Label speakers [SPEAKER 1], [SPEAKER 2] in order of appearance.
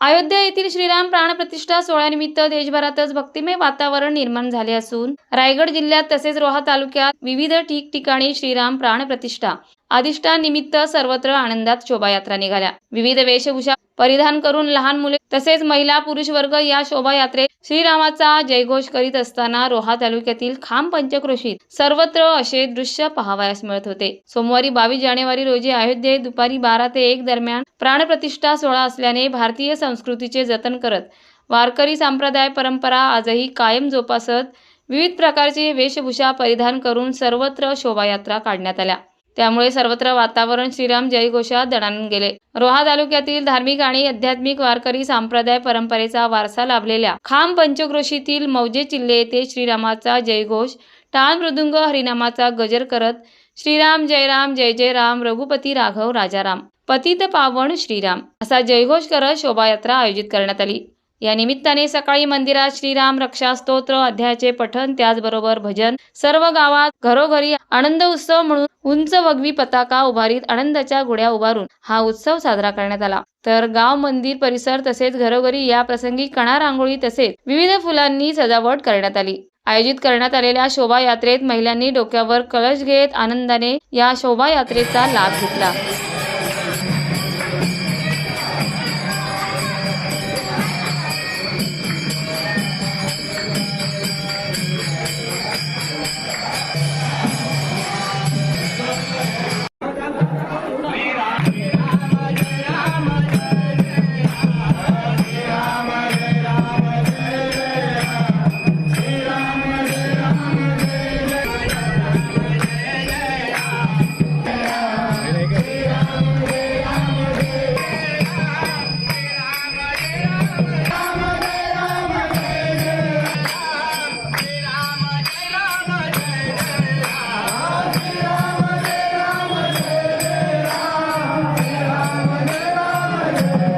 [SPEAKER 1] अयोध्या येथील श्रीराम प्राणप्रतिष्ठा सोहळ्यानिमित्त देशभरातच भक्तिमय वातावरण निर्माण झाले असून रायगड जिल्ह्यात तसेच रोहा तालुक्यात विविध ठिकठिकाणी श्रीराम प्राणप्रतिष्ठा अधिष्ठान निमित्त सर्वत्र आनंदात शोभायात्रा निघाल्या. विविध वेशभूषा परिधान करून लहान मुले तसेच महिला पुरुष वर्ग या शोभायात्रेत श्रीरामाचा जयघोष करीत असताना रोहा तालुक्यातील खाम पंचक्रोशीत सर्वत्र असे दृश्य पाहावयास मिळत होते. सोमवारी बावीस जानेवारी रोजी अयोध्येत दुपारी बारा ते एक दरम्यान प्राणप्रतिष्ठा सोहळा असल्याने भारतीय संस्कृतीचे जतन करत वारकरी संप्रदाय परंपरा आजही कायम जोपासत विविध प्रकारची वेशभूषा परिधान करून सर्वत्र शोभायात्रा काढण्यात आल्या. त्यामुळे सर्वत्र वातावरण श्रीराम जयघोषात दणाणून गेले. रोहा तालुक्यातील धार्मिक आणि आध्यात्मिक वारकरी संप्रदाय परंपरेचा वारसा लाभलेल्या खाम पंचक्रोशीतील मौजे चिल्ले येथे श्रीरामाचा जयघोष टाळ मृदुंग हरिनामाचा गजर करत श्रीराम जय राम जय जय राम रघुपती राघव राजाराम पतित पावन श्रीराम असा जयघोष करत शोभायात्रा आयोजित करण्यात आली. या निमित्ताने सकाळी मंदिरात श्रीराम रक्षा स्तोत्र अध्यायाचे पठण त्याचबरोबर भजन सर्व गावात घरोघरी आनंद उत्सव म्हणून उंच वगवी पताका उभारीत आनंदाच्या गुड्या उभारून हा उत्सव साजरा करण्यात आला. तर गाव मंदिर परिसर तसेच घरोघरी या प्रसंगी कणा रांगोळी तसेच विविध फुलांनी सजावट करण्यात आली. आयोजित करण्यात आलेल्या शोभायात्रेत महिलांनी डोक्यावर कलश घेत आनंदाने या शोभायात्रेचा लाभ घेतला.